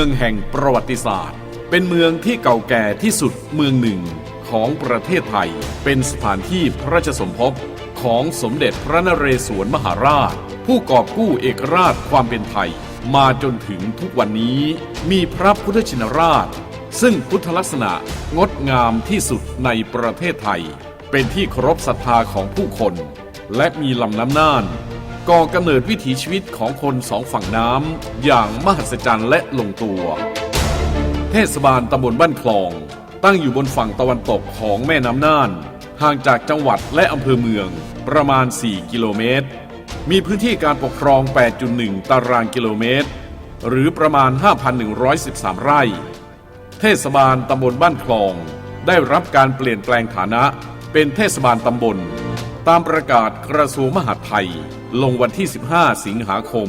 ืองแห่งประวัติศาสตร์ เป็นเมืองที่เก่าแก่ที่สุดเมืองหนึ่งของประเทศไทย เป็นสถานที่พระราชสมภพของสมเด็จพระนเรศวรมหาราช ผู้กอบกู้เอกราชความเป็นไทย มาจนถึงทุกวันนี้มีพระพุทธชินราช ซึ่งพุทธลักษณะงดงามที่สุดในประเทศไทย เป็นที่เคารพศรัทธาของผู้คน และมีลำน้ำน่าน ก่อกำเนิดวิถีชีวิตของคนสองฝั่งน้ำอย่างมหัศจรรย์และลงตัว เทศบาลตำบลบ้านคลอง ตั้งอยู่บนฝั่งตะวันตกของแม่น้ำน่าน ห่างจากจังหวัดและอำเภอเมืองประมาณ 4 กิโลเมตร มีพื้นที่การปกครอง 8.1 ตารางกิโลเมตร หรือประมาณ 5,113 ไร่ เทศบาลตำบลบ้านคลอง ได้รับการเปลี่ยนแปลงฐานะเป็นเทศบาลตำบล ตามประกาศกระทรวงมหาดไทย ลงวันที่ 15 สิงหาคม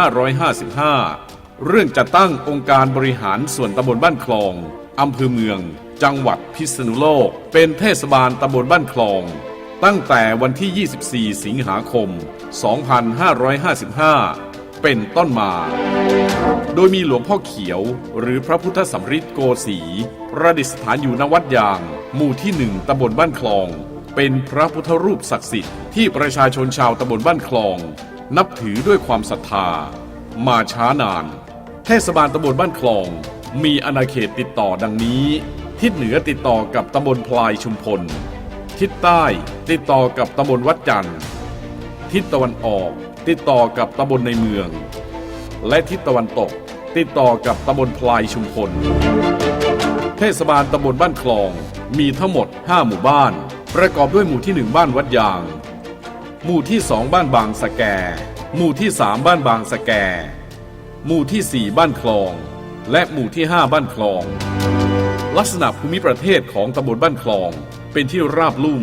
2555 เรื่องจัดตั้งองค์การบริหารส่วนตำบลบ้านคลองอำเภอเมือง จังหวัดพิษณุโลก เป็นเทศบาลตำบลบ้านคลอง ตั้งแต่วันที่ 24 สิงหาคม 2555 เป็นต้นมา โดยมีหลวงพ่อเขียว หรือพระพุทธสำริดโกสีประดิษฐานอยู่ณวัดยาง หมู่ที่หนึ่งตำบลบ้านคลอง เป็นพระพุทธรูปศักดิ์สิทธิ์ที่ประชาชนชาวตำบลบ้านคลอง นับถือด้วยความศรัทธา มาช้านาน เทศบาลตำบลบ้านคลอง มีอาณาเขตติดต่อดังนี้ ทิศเหนือติดต่อกับตำบลพลายชุมพล ทิศใต้ติดต่อกับตำบลวัดจันทร์ ทิศตะวันออกติดต่อกับตำบลในเมือง และทิศตะวันตกติดต่อกับตำบลพลายชุมพล เทศบาลตำบลบ้านคลองมีทั้งหมด 5 หมู่บ้าน ประกอบด้วยหมู่ที่ 1 บ้านวัดยาง หมู่ที่ 2 บ้านบางสะแก หมู่ที่ 3 บ้านบางสะแก หมู่ที่ 4 บ้านคลอง และหมู่ที่ 5 บ้านคลอง ลักษณะภูมิประเทศของตำบลบ้านคลอง เป็นที่ราบลุ่ม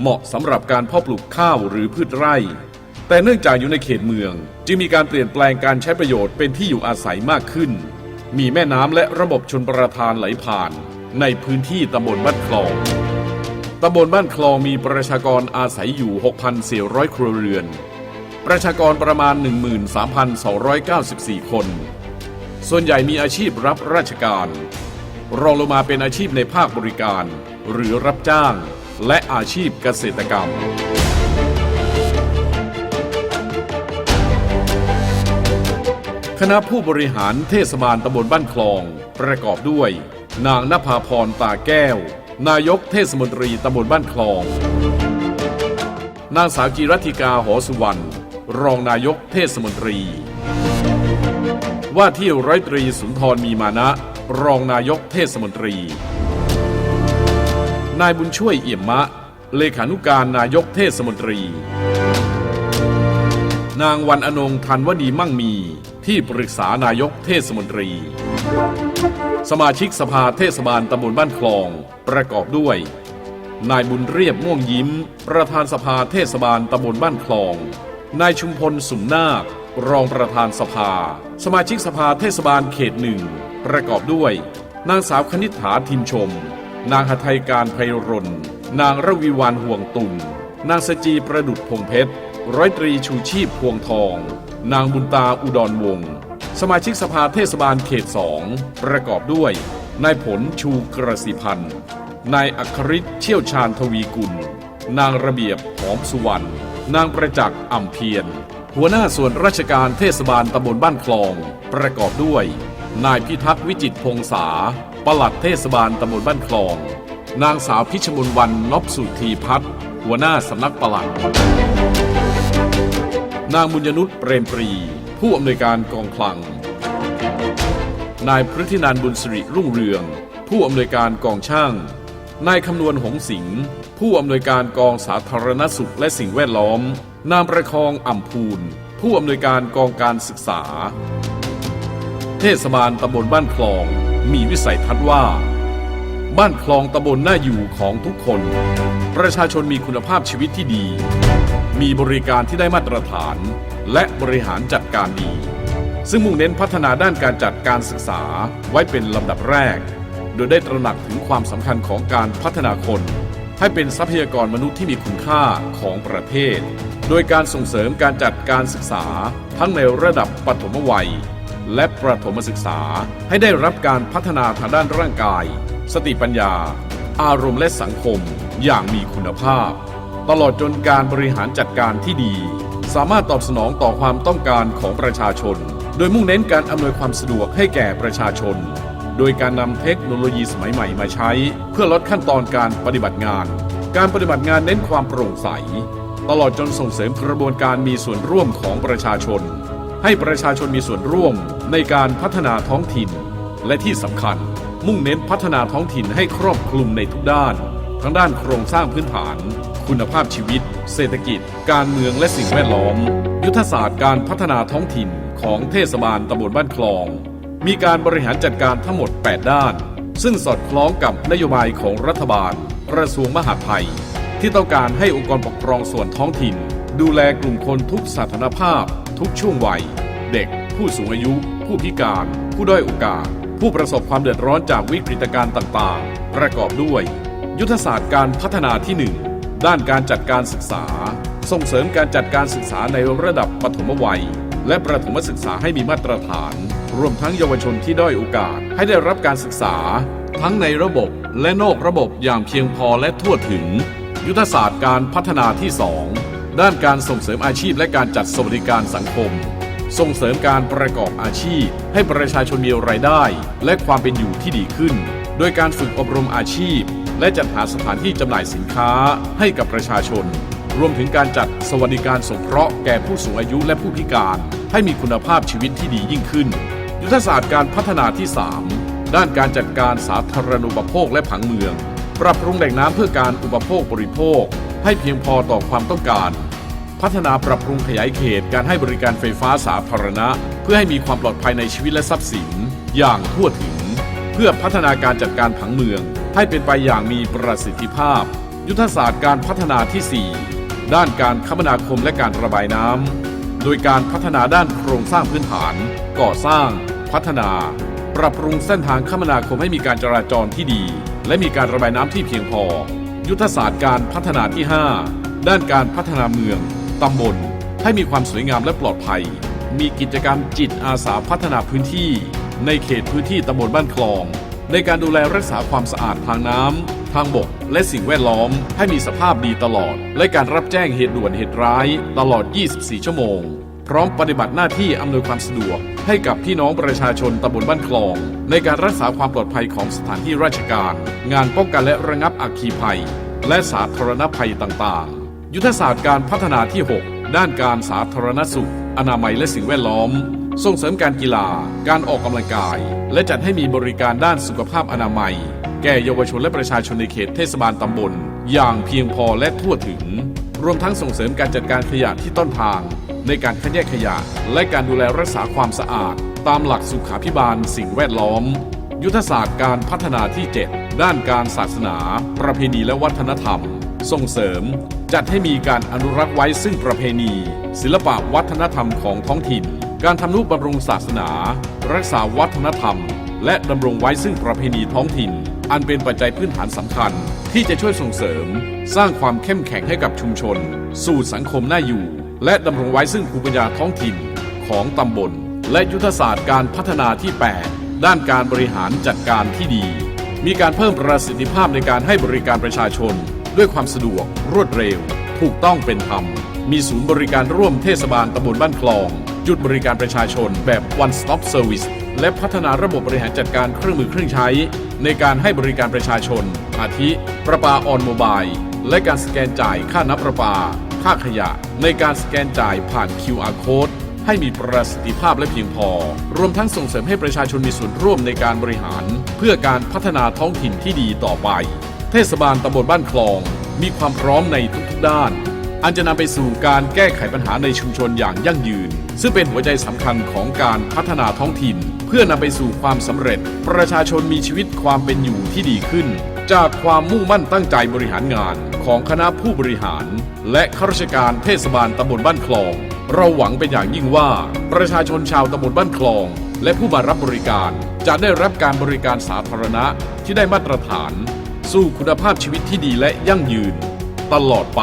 เหมาะสำหรับการเพาะปลูกข้าวหรือพืชไร่ แต่เนื่องจากอยู่ในเขตเมือง จึงมีการเปลี่ยนแปลงการใช้ประโยชน์เป็นที่อยู่อาศัยมากขึ้น มีแม่น้ำและระบบชนประทานไหลผ่าน ในพื้นที่ตำบลบ้านคลอง ตำบลบ้านคลองมีประชากรอาศัยอยู่ 6,400 ครัวเรือน ประชากรประมาณ 13,294 คน ส่วนใหญ่มีอาชีพรับราชการ รองลงมาเป็นอาชีพในภาคบริการ หรือรับจ้าง และอาชีพเกษตรกรรมคณะผู้บริหารเทศบาลตำบลบ้านคลอง ประกอบด้วย นางนภาพรตาแก้ว นายกเทศมนตรีตำบลบ้านคลอง นางสาวจีรัติกาหอสุวรรณรองนายกเทศมนตรี ว่าที่ร้อยตรีสุนทรมีมานะ รองนายกเทศมนตรี นายบุญช่วยเอี่ยมมะ เลขานุการนายกเทศมนตรี นางวันอนงทันวดีมั่งมีที่ปรึกษานายกเทศมนตรี สมาชิกสภาเทศบาลตำบลบ้านคลอง ประกอบด้วย นายบุญเรียบม่วงยิ้ม ประธานสภาเทศบาลตำบลบ้านคลอง นายชุมพลสุมนาค รองประธานสภา สมาชิกสภาเทศบาลเขตหนึ่ง ประกอบด้วย นางสาวคณิษฐาทิมชม นางหทัยการไพรนนางระวีวานห่วงตุลนางสจีประดุดพงเพชร ร้อยตรีชูชีพพวงทอง นางบุญตาอุดรวงศ์ สมาชิกสภาเทศบาลเขตสองประกอบด้วย นายผลชูกระสีพันธ์ นายอัคริตเชี่ยวชาญทวีกุล นางระเบียบหอมสุวรรณ นางประจักษ์อ่ำเพียร หัวหน้าส่วนราชการเทศบาลตำบลบ้านคลอง ประกอบด้วย นายพิทักษ์วิจิตพงษาปลัดเทศบาลตำบลบ้านคลอง นางสาวพิชมลวันนบสุธีพัฒน์หัวหน้าสำนักปลัด นางบุญยนุชเปรมปรี ผู้อำนวยการกองคลัง นายพฤธินันบุญสิริรุ่งเรือง ผู้อำนวยการกองช่าง นายคำนวณหงสิงห์ผู้อำนวยการกองสาธารณสุขและสิ่งแวดล้อม นามประคองอ่ำพูน ผู้อำนวยการกองการศึกษา เทศบาลตำบลบ้านคลอง มีวิสัยทัศน์ว่า บ้านคลองตำบลน่าอยู่ของทุกคน ประชาชนมีคุณภาพชีวิตที่ดี มีบริการที่ได้มาตรฐาน และบริหารจัดการดี ซึ่งมุ่งเน้นพัฒนาด้านการจัดการศึกษาไว้เป็นลำดับแรก โดยได้ตระหนักถึงความสำคัญของการพัฒนาคน ให้เป็นทรัพยากรมนุษย์ที่มีคุณค่าของประเทศ โดยการส่งเสริมการจัดการศึกษาทั้งในระดับปฐมวัย และประถมศึกษาให้ได้รับการพัฒนาทางด้านร่างกาย สติปัญญา อารมณ์และสังคมอย่างมีคุณภาพ ตลอดจนการบริหารจัดการที่ดี สามารถตอบสนองต่อความต้องการของประชาชน โดยมุ่งเน้นการอำนวยความสะดวกให้แก่ประชาชน โดยการนำเทคโนโลยีสมัยใหม่มาใช้ เพื่อลดขั้นตอนการปฏิบัติงาน การปฏิบัติงานเน้นความโปร่งใส ตลอดจนส่งเสริมกระบวนการมีส่วนร่วมของประชาชน ให้ประชาชนมีส่วนร่วมในการพัฒนาท้องถิ่น และที่สำคัญ มุ่งเน้นพัฒนาท้องถิ่นให้ครอบคลุมในทุกด้าน ทั้งด้านโครงสร้างพื้นฐาน คุณภาพชีวิต เศรษฐกิจ การเมืองและสิ่งแวดล้อม ยุทธศาสตร์การพัฒนาท้องถิ่น ของเทศบาลตำบลบ้านคลอง มีการบริหารจัดการทั้งหมด 8 ด้าน ซึ่งสอดคล้องกับนโยบายของรัฐบาลกระทรวงมหาดไทย ที่ต้องการให้องค์กรปกครองส่วนท้องถิ่น ดูแลกลุ่มคนทุกสถานภาพ ทุกช่วงวัย เด็ก ผู้สูงอายุ ผู้พิการ ผู้ด้อยโอกาส ผู้ประสบความเดือดร้อนจากวิกฤตการณ์ต่างๆ ประกอบด้วย ยุทธศาสตร์การพัฒนาที่ 1 ด้านการจัดการศึกษา ส่งเสริมการจัดการศึกษาในระดับปฐมวัย และประถมศึกษาให้มีมาตรฐาน รวมทั้งเยาวชนที่ด้อยโอกาสให้ได้รับการศึกษา ทั้งในระบบและนอกระบบอย่างเพียงพอและทั่วถึง ยุทธศาสตร์การพัฒนาที่ 2 ด้านการส่งเสริมอาชีพและการจัดสวัสดิการสังคม ส่งเสริมการประกอบอาชีพ ให้ประชาชนมีรายได้ และความเป็นอยู่ที่ดีขึ้น โดยการฝึกอบรมอาชีพ และจัดหาสถานที่จำหน่ายสินค้าให้กับประชาชน รวมถึงการจัดสวัสดิการสงเคราะห์แก่ผู้สูงอายุและผู้พิการ ให้มีคุณภาพชีวิตที่ดียิ่งขึ้น ยุทธศาสตร์การพัฒนาที่ 3 ด้านการจัดการสาธารณูปโภคและผังเมือง ปรับปรุงแหล่งน้ำเพื่อการอุปโภคบริโภค ให้เพียงพอต่อความต้องการ พัฒนาปรับปรุงขยายเขตการให้บริการไฟฟ้าสาธารณะ เพื่อให้มีความปลอดภัยในชีวิตและทรัพย์สิน อย่างทั่วถึง เพื่อพัฒนาการจัดการผังเมือง ให้เป็นไปอย่างมีประสิทธิภาพ ยุทธศาสตร์การพัฒนาที่ 4 ด้านการคมนาคมและการระบายน้ำโดยการพัฒนาด้านโครงสร้างพื้นฐาน ก่อสร้าง พัฒนา ปรับปรุงเส้นทางคมนาคมให้มีการจราจรที่ดี และมีการระบายน้ำที่เพียงพอ ยุทธศาสตร์การพัฒนาที่ 5 ด้านการพัฒนาเมืองตำบล ให้มีความสวยงามและปลอดภัย มีกิจกรรมจิตอาสาพัฒนาพื้นที่ ในเขตพื้นที่ตำบลบ้านคลอง ในการดูแลรักษาความสะอาดทางน้ำ ทางบก และสิ่งแวดล้อม ให้มีสภาพดีตลอด และการรับแจ้งเหตุด่วนเหตุร้าย ตลอด 24 ชั่วโมง พร้อมปฏิบัติหน้าที่อำนวยความสะดวก ให้กับพี่น้องประชาชนตำบลบ้านคลอง ในการรักษาความปลอดภัยของสถานที่ราชการ งานป้องกันและระงับอัคคีภัย และสาธารณภัยต่างๆ ยุทธศาสตร์การพัฒนาที่ 6 ด้านการสาธารณสุข อนามัยและสิ่งแวดล้อมส่งเสริมการกีฬา การออกกำลังกาย และจัดให้มีบริการด้านสุขภาพอนามัย แก่เยาวชนและประชาชนในเขตเทศบาลตำบล อย่างเพียงพอและทั่วถึง รวมทั้งส่งเสริมการจัดการขยะที่ต้นทาง ในการคัดแยกขยะ และการดูแลรักษาความสะอาด ตามหลักสุขาพิบาลสิ่งแวดล้อม ยุทธศาสตร์การพัฒนาที่ 7 ด้านการศาสนา ประเพณีและวัฒนธรรม ส่งเสริม จัดให้มีการอนุรักษ์ไว้ซึ่งประเพณี ศิลปะวัฒนธรรมของท้องถิ่น การทำนุบำรุงศาสนา รักษาวัฒนธรรมและดำรงไว้ซึ่งประเพณีท้องถิ่น อันเป็นปัจจัยพื้นฐานสำคัญที่จะช่วยส่งเสริม สร้างความเข้มแข็งให้กับชุมชน สู่สังคมน่าอยู่ และดำรงไว้ซึ่งภูมิปัญญาท้องถิ่นของตำบล และยุทธศาสตร์การพัฒนาที่ 8 ด้านการบริหารจัดการที่ดี มีการเพิ่มประสิทธิภาพในการให้บริการประชาชน ด้วยความสะดวก รวดเร็ว ถูกต้องเป็นธรรม มีศูนย์บริการร่วมเทศบาลตำบลบ้านคลอง จุดบริการประชาชนแบบ one stop service และพัฒนาระบบบริหารจัดการเครื่องมือเครื่องใช้ ในการให้บริการประชาชน อาทิ ประปาออนโมบายและการสแกนจ่ายค่าน้ำประปา ค่าขยะ ในการสแกนจ่ายผ่าน QR code ให้มีประสิทธิภาพและเพียงพอ รวมทั้งส่งเสริมให้ประชาชนมีส่วนร่วมในการบริหาร เพื่อการพัฒนาท้องถิ่นที่ดีต่อไป เทศบาลตำบลบ้านคลอง มีความพร้อมในทุกๆด้าน อันจะนำไปสู่การแก้ไขปัญหาในชุมชนอย่างยั่งยืน ซึ่งเป็นหัวใจสำคัญของการพัฒนาท้องถิ่น พื่อนำไปสู่ความสำเร็จ ประชาชนมีชีวิตความเป็นอยู่ที่ดีขึ้น จากความมุ่งมั่นตั้งใจบริหารงานของคณะผู้บริหาร และข้าราชการเทศบาลตำบลบ้านคลอง เราหวังเป็นอย่างยิ่งว่า ประชาชนชาวตำบลบ้านคลอง และผู้มารับบริการ จะได้รับการบริการสาธารณะที่ได้มาตรฐาน สู่คุณภาพชีวิตที่ดีและยั่งยืน ตลอดไป